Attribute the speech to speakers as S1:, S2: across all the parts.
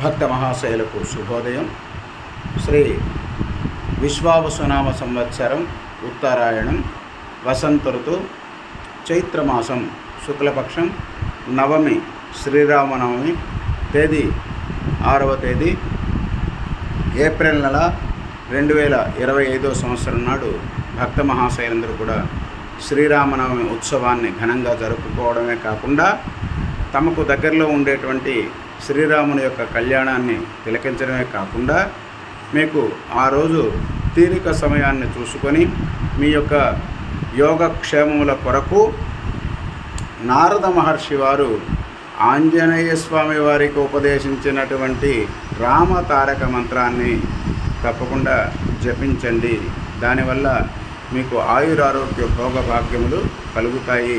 S1: భక్త మహాశయులకు శుభోదయం. శ్రీ విశ్వావసునామ సంవత్సరం ఉత్తరాయణం వసంత ఋతు చైత్రమాసం శుక్లపక్షం నవమి శ్రీరామనవమి తేదీ ఆరవ తేదీ ఏప్రిల్ నెల రెండు వేల ఇరవై ఐదో సంవత్సరం నాడు భక్త మహాశయులందరూ కూడా శ్రీరామనవమి ఉత్సవాన్ని ఘనంగా జరుపుకోవడమే కాకుండా తమకు దగ్గరలో ఉండేటువంటి శ్రీరాముని యొక్క కళ్యాణాన్ని తిలకించడమే కాకుండా మీకు ఆ రోజు తీరిక సమయాన్ని చూసుకొని మీ యొక్క యోగక్షేమముల కొరకు నారద మహర్షి వారు ఆంజనేయ స్వామి వారికి ఉపదేశించినటువంటి రామ తారక మంత్రాన్ని తప్పకుండా జపించండి. దానివల్ల మీకు ఆయురారోగ్య భోగభాగ్యములు కలుగుతాయి.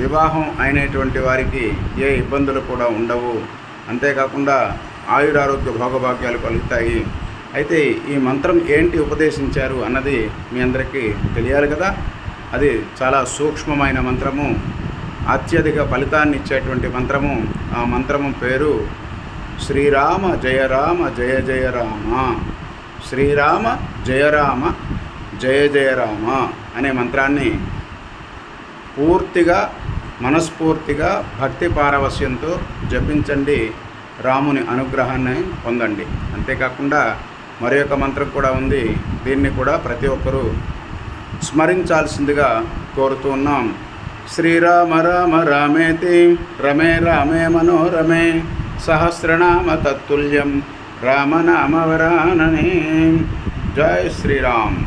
S1: వివాహం అయినటువంటి వారికి ఏ ఇబ్బందులు కూడా ఉండవు. అంతేకాకుండా ఆయురారోగ్య భోగభాగ్యాలు కలుగుతాయి. అయితే ఈ మంత్రం ఏంటి ఉపదేశించారు అన్నది మీ అందరికీ తెలియాలి కదా. అది చాలా సూక్ష్మమైన మంత్రము. అత్యధిక ఫలితాన్ని ఇచ్చేటువంటి మంత్రము. ఆ మంత్రము పేరు శ్రీరామ జయ రామ జయ జయ రామ. శ్రీరామ జయ రామ జయ జయ రామ అనే మంత్రాన్ని పూర్తిగా మనస్ఫూర్తిగా భక్తి పారవస్యంతో జపించండి రాముని అనుగ్రహాన్ని పొందండి. అంతేకాకుండా మరి యొక్క మంత్రం కూడా ఉంది. దీన్ని కూడా ప్రతి ఒక్కరూ స్మరించాల్సిందిగా కోరుతూ ఉన్నాం. శ్రీరామ రామ రామేతి రమే రామే మనోరమే సహస్రనామ తత్తుల్యం రామనామవరాననే జై శ్రీరామ్.